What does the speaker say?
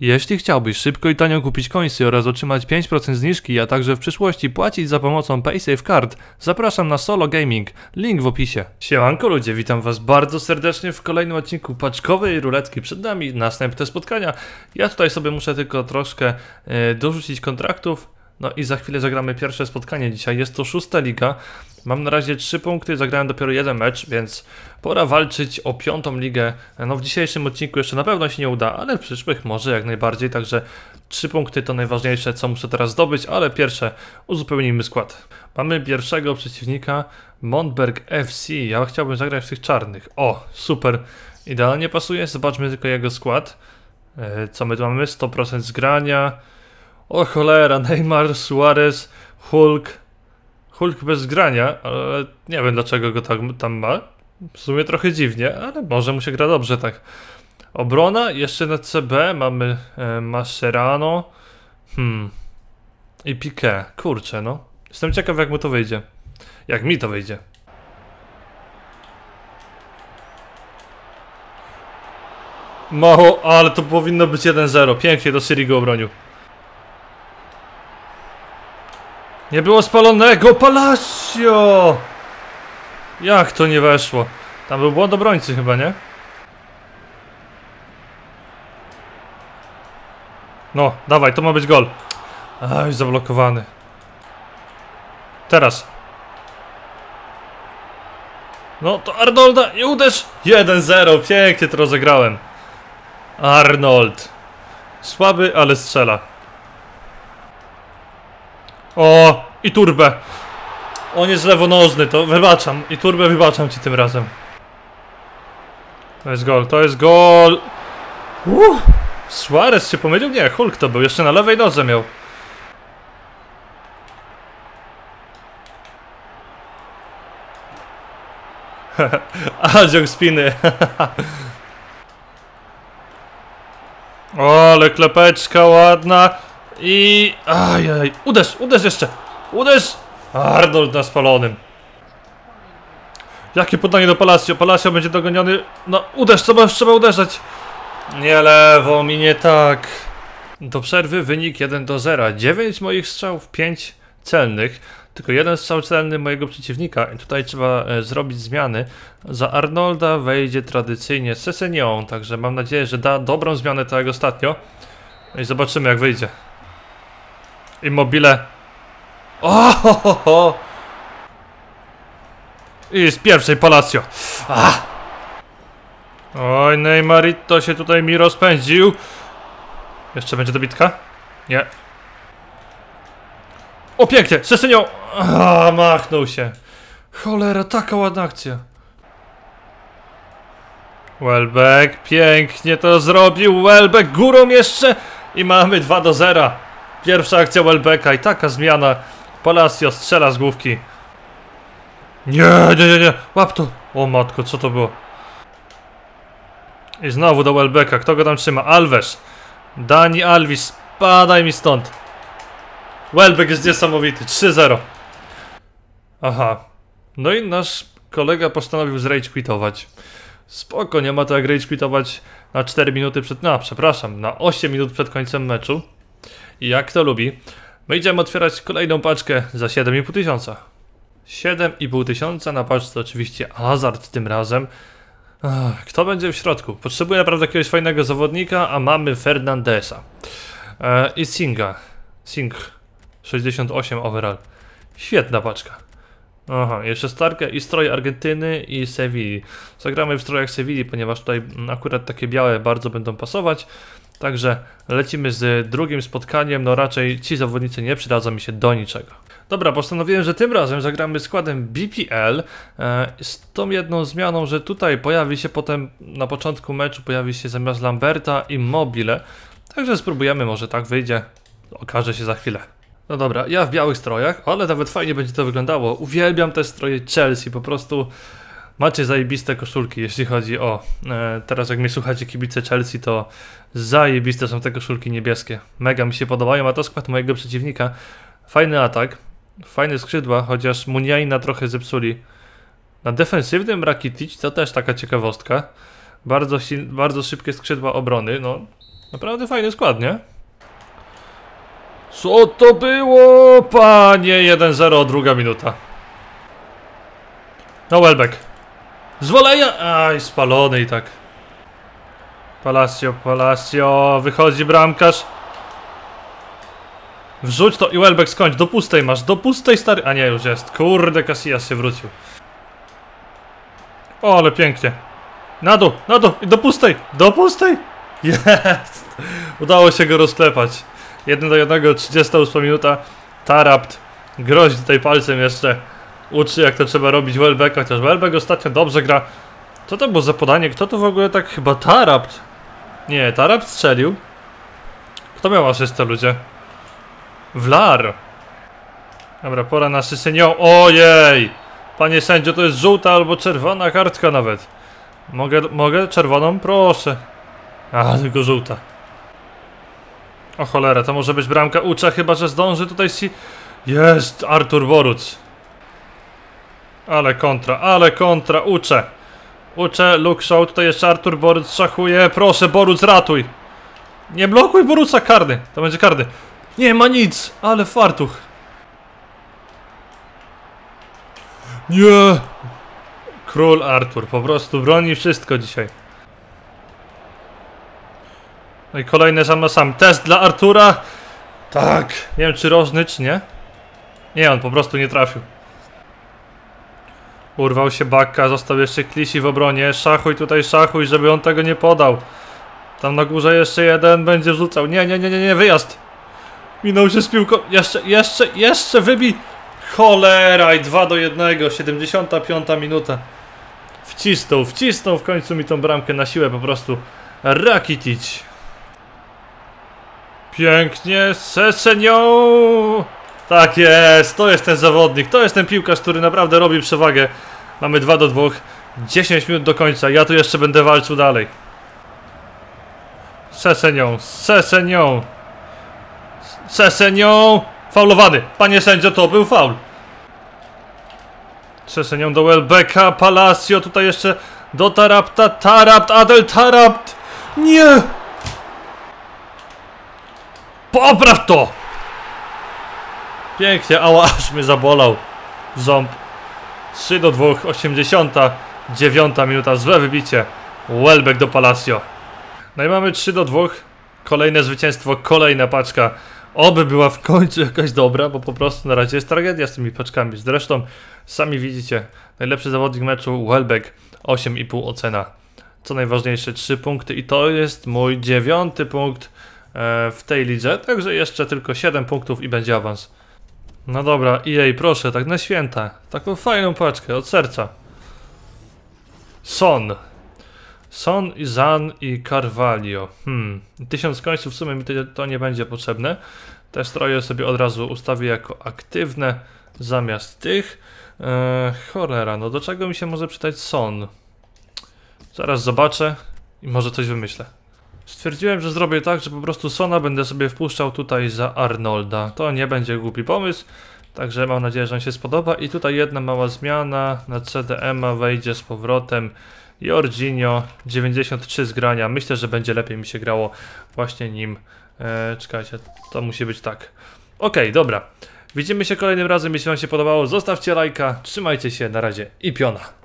Jeśli chciałbyś szybko i tanio kupić końsy oraz otrzymać 5% zniżki, a także w przyszłości płacić za pomocą PaySafeCard, zapraszam na Solo Gaming, link w opisie. Siemanko ludzie, witam was bardzo serdecznie w kolejnym odcinku paczkowej ruletki. Przed nami następne spotkania. Ja tutaj sobie muszę tylko troszkę e, dorzucić kontraktów. No i za chwilę zagramy pierwsze spotkanie dzisiaj. Jest to szósta liga. Mam na razie trzy punkty, zagrałem dopiero jeden mecz, więc pora walczyć o piątą ligę. No w dzisiejszym odcinku jeszcze na pewno się nie uda, ale w przyszłych może jak najbardziej, także trzy punkty to najważniejsze, co muszę teraz zdobyć, ale pierwsze uzupełnijmy skład. Mamy pierwszego przeciwnika, Montberg FC. Ja chciałbym zagrać w tych czarnych. O, super. Idealnie pasuje, zobaczmy tylko jego skład. E, Co my tu mamy? 100% zgrania. O cholera, Neymar, Suarez, Hulk. Hulk bez grania, ale nie wiem dlaczego go tam, tam ma. W sumie trochę dziwnie, ale może mu się gra dobrze tak. Obrona, jeszcze na CB mamy e, Mascherano. Hmm. I Piqué. Kurczę, no. Jestem ciekaw jak mu to wyjdzie. Jak mi to wyjdzie. Mało, ale to powinno być 1-0. Pięknie do Syrii go obronił. Nie było spalonego Palacio! Jak to nie weszło? Tam był błąd obrońcy chyba, nie? No, dawaj, to ma być gol. Aj, zablokowany. Teraz. No to Arnolda, nie uderz! 1-0, pięknie to rozegrałem. Arnold. Słaby, ale strzela. O, i turbę. On jest lewonożny, to wybaczam. I turbę wybaczam ci tym razem. To jest gol, to jest gol. Uh, Suarez się pomylił? Nie, Hulk to był, jeszcze na lewej nodze miał. Adziok spiny. o, ale klepeczka ładna. I... Ajaj, uderz, uderz jeszcze! Uderz! Arnold na spalonym. Jakie podanie do Palacio? Palacio będzie dogoniony. No, uderz, co trzeba uderzać. Nie lewo, mi nie tak. Do przerwy wynik 1 do 0. 9 moich strzałów, 5 celnych. Tylko jeden strzał celny mojego przeciwnika. I tutaj trzeba e, zrobić zmiany. Za Arnolda wejdzie tradycyjnie Sesenion, także mam nadzieję, że da dobrą zmianę tak jak ostatnio. No i zobaczymy jak wyjdzie. Immobile. O! Ho, ho, ho. I z pierwszej Palacio. Ah. Oj, Neymarito się tutaj mi rozpędził. Jeszcze będzie dobitka? Nie. O, pięknie! Sesynio! A, machnął się. Cholera, taka ładna akcja. Welbeck, pięknie to zrobił. Welbeck górą jeszcze i mamy 2 do 0. Pierwsza akcja Welbecka i taka zmiana. Palacio strzela z główki. Nie, nie, nie, nie. Łap to. O matko, co to było? I znowu do Welbecka. Kto go tam trzyma? Alves. Dani Alvis. Spadaj mi stąd. Welbeck jest niesamowity. 3-0. Aha. No i nasz kolega postanowił zrage quitować. Spoko, nie ma to jak rage quitować na 4 minuty przed... No, przepraszam, na 8 minut przed końcem meczu. Jak to lubi. My idziemy otwierać kolejną paczkę za 7,5 tysiąca. 7,5 tysiąca na paczce oczywiście Hazard tym razem. Kto będzie w środku? Potrzebuję naprawdę jakiegoś fajnego zawodnika, a mamy Fernandesa. E, I Singa. Sing 68 overall. Świetna paczka. Aha, jeszcze Starkę i stroj Argentyny i Sewilli. Zagramy w strojach Sewilli, ponieważ tutaj akurat takie białe bardzo będą pasować. Także lecimy z drugim spotkaniem, no raczej ci zawodnicy nie przydadzą mi się do niczego. Dobra, postanowiłem, że tym razem zagramy składem BPL e, z tą jedną zmianą, że tutaj pojawi się potem na początku meczu pojawi się zamiast Lamberta Immobile. Także spróbujemy, może tak wyjdzie. Okaże się za chwilę. No dobra, ja w białych strojach, ale nawet fajnie będzie to wyglądało. Uwielbiam te stroje Chelsea, po prostu macie zajebiste koszulki, jeśli chodzi o... E, teraz jak mnie słuchacie kibice Chelsea, to zajebiste są te koszulki niebieskie. Mega mi się podobają, a to skład mojego przeciwnika. Fajny atak, fajne skrzydła, chociaż Muniaina trochę zepsuli. Na defensywnym Rakitic to też taka ciekawostka. Bardzo, bardzo szybkie skrzydła obrony, no Naprawdę fajny skład, nie? Co to było, panie? 1-0, druga minuta. No Welbeck. Zwolenia! Aj, spalony i tak. Palacio, Palacio, wychodzi bramkarz. Wrzuć to i Welbeck skończ, do pustej masz, do pustej stary... A nie, już jest, kurde, Casillas się wrócił. O, ale pięknie. Na dół, na dół i do pustej, do pustej! Jest! Udało się go rozklepać. 1 do 1, 38 minuta. Tarapt grozi tutaj palcem jeszcze. Uczy jak to trzeba robić Welbecka, chociaż Welbeck ostatnio dobrze gra. Co to było za podanie? Kto to w ogóle tak chyba Tarapt? Nie, Tarapt strzelił. Kto miał asystę ludzie? Wlar. Dobra, pora na Sysenią. Ojej! Panie sędzio, to jest żółta albo czerwona kartka nawet. Mogę, mogę czerwoną? Proszę. A, tylko żółta. O cholera, to może być bramka Ucza, chyba że zdąży tutaj si... Jest Artur Boruc. Ale kontra, ale kontra, Ucze. Ucze, Luke Show, tutaj jeszcze Artur Boruc szachuje. Proszę, Boruc, ratuj. Nie blokuj Boruca, karny. To będzie karny. Nie ma nic, ale fartuch. Nie. Król Artur, po prostu broni wszystko dzisiaj. No i kolejny sam na sam. Test dla Artura. Tak. Nie wiem czy rożny, czy nie. Nie, on po prostu nie trafił. Urwał się Bakka, został jeszcze Klisi w obronie. Szachuj tutaj, szachuj, żeby on tego nie podał. Tam na górze jeszcze jeden będzie rzucał. Nie, nie, nie, nie, nie, wyjazd. Minął się z piłką. Jeszcze, jeszcze, jeszcze wybij. Cholera i 2 do 1. 75 minuta. Wcisnął, wcisnął w końcu mi tą bramkę na siłę po prostu. Rakitic. Pięknie, Sesenią! Tak jest, to jest ten zawodnik, to jest ten piłkarz, który naprawdę robi przewagę. Mamy 2 do 2, 10 minut do końca, ja tu jeszcze będę walczył dalej. Sesenią, Sesenią! Sesenią! Faulowany, panie sędzio, to był faul. Sesenią do Welbecka, Palacio, tutaj jeszcze do Tarapta, Tarapt, Adel Tarapt! Nie! Popraw to! Pięknie, ała, aż mnie zabolał ząb. 3 do 2, 89 minuta, złe wybicie. Welbeck do Palacio. No i mamy 3 do 2, kolejne zwycięstwo, kolejna paczka. Oby była w końcu jakaś dobra, bo po prostu na razie jest tragedia z tymi paczkami. Zresztą, sami widzicie, najlepszy zawodnik meczu, Welbeck, 8,5 ocena. Co najważniejsze, 3 punkty i to jest mój dziewiąty punkt e, w tej lidze, także jeszcze tylko 7 punktów i będzie awans. No dobra, EA, proszę, tak na święta. Taką fajną paczkę, od serca. Son. Son, Zan i Carvalho. Hmm, tysiąc końców w sumie mi to nie będzie potrzebne. Te stroje sobie od razu ustawię jako aktywne zamiast tych. Eee, cholera, no do czego mi się może przydać Son? Zaraz zobaczę i może coś wymyślę. Stwierdziłem, że zrobię tak, że po prostu Sona będę sobie wpuszczał tutaj za Arnolda. To nie będzie głupi pomysł, także mam nadzieję, że on się spodoba. I tutaj jedna mała zmiana, na CDM-a wejdzie z powrotem Jorginho, 93 z grania. Myślę, że będzie lepiej mi się grało właśnie nim. Eee, czekajcie, to musi być tak. Okay, dobra. Widzimy się kolejnym razem, jeśli wam się podobało, zostawcie lajka, trzymajcie się, na razie i piona.